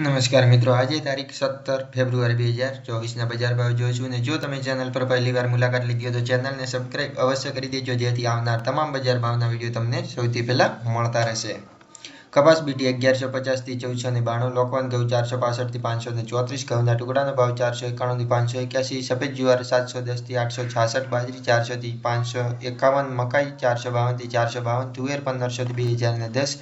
નમસ્કાર મિત્રો, આજે તારીખ સત્તર ફેબ્રુઆરી બે હજાર ચોવીસના બજાર ભાવ જોઈશું અને જો તમે ચેનલ પર પહેલીવાર મુલાકાત લીધી હોય તો ચેનલને સબસ્ક્રાઇબ અવશ્ય કરી દેજો, જેથી આવનાર તમામ બજાર ભાવના વીડિયો તમને સૌથી પહેલાં મળતા રહેશે. કપાસ બીટી અગિયારસો પચાસથી ચૌદસો ને બાણું, લોકવાન ઘઉં ચારસો પાસઠથી પાંચસો ને ચોત્રીસ, ઘઉંના ટુકડાનો ભાવ ચારસો એકાણુંથી પાંચસો એક્યાસી, સફેદ જુવાર સાતસો દસથી આઠસો છાસઠ, બાજરી ચારસોથી પાંચસો એકાવન, મકાઈ ચારસો બાવનથી ચારસો બાવન, તુવેર પંદરસોથી બે હજાર ને દસ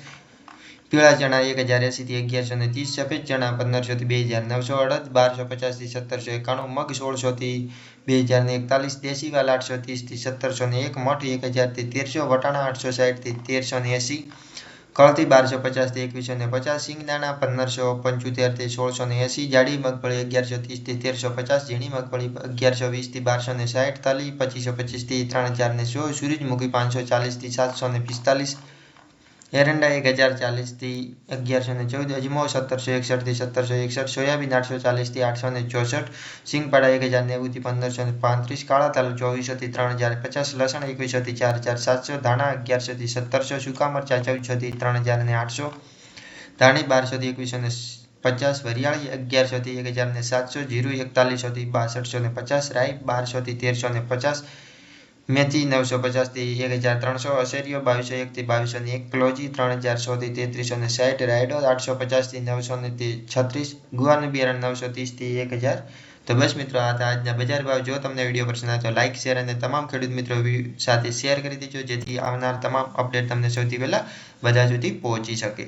પીળા ચણા એક હજાર એંસીથી અગિયારસો ને ત્રીસ સફેદ ચણા પંદરસોથી બે હજાર નવસો અડદ, બારસો પચાસથી સત્તરસો એકાણું, મગ સોળસોથી બે હજાર ને એકતાલીસ દેશી વાલ આઠસો ત્રીસથી સત્તરસો ને એક, મઠ એક હજારથી તેરસો, વટાણા આઠસો સાઠથી તેરસો ને એંસી કળથી બારસો પચાસથી એકવીસો ને પચાસ સિંગદાણા પંદરસો પંચોતેરથી સોળસો ને એંસી જાડી મગફળી અગિયારસો ત્રીસથી તેરસો પચાસ, ઝીણી મગફળી અગિયારસો વીસથી બારસો ને સાઠ તાલી પચીસો પચીસથી ત્રણ હજાર ને સો સૂરજમુખી પાંચસો ચાલીસથી સાતસો ને પિસ્તાલીસ એરંડા એક હજાર ચાલીસથી અગિયારસો ને ચૌદ, અજમો સત્તરસો એકસઠથી સત્તરસો એકસઠ, સોયાબીન આઠસો ચાલીસથી આઠસો ને ચોસઠ, સિંગપાડા એક હજાર નેવુંથી પંદરસો ને પાંત્રીસ, કાળા તલ ચોવીસોથી ત્રણ હજાર પચાસ, લસણ એકવીસોથી ચાર હજાર સાતસો, ધાણા અગિયારસોથી સત્તરસો, સૂકા મરચાં ચૌદસોથી ત્રણ હજાર ને આઠસો, ધાણી બારસોથી એકવીસો ને પચાસ, વરિયાળી અગિયારસોથી એક હજાર ને સાતસો, જીરું એકતાલીસોથી બાસઠસો ને પચાસ, રાઈ બારસોથી તેરસો ને પચાસ મેથી નવસો પચાસથી એક હજાર ત્રણસો અસેરીઓ બાવીસો એકથી બાવીસો ને એક, ક્લોજી ત્રણ હજાર સોથી તેત્રીસો ને સાઠ, રાયડો આઠસો પચાસથી નવસો ને છત્રીસ ગુવાન બિયારણ નવસો ત્રીસથી એક હજાર. તો બસ મિત્રો, આ આજના બજાર ભાવ. જો તમને વીડિયો પસંદ આવે તો લાઇક શેર અને તમામ ખેડૂત મિત્રો સાથે શેર કરી દેજો, જેથી આવનાર તમામ અપડેટ તમને સૌથી પહેલાં બધા સુધી પહોંચી શકે.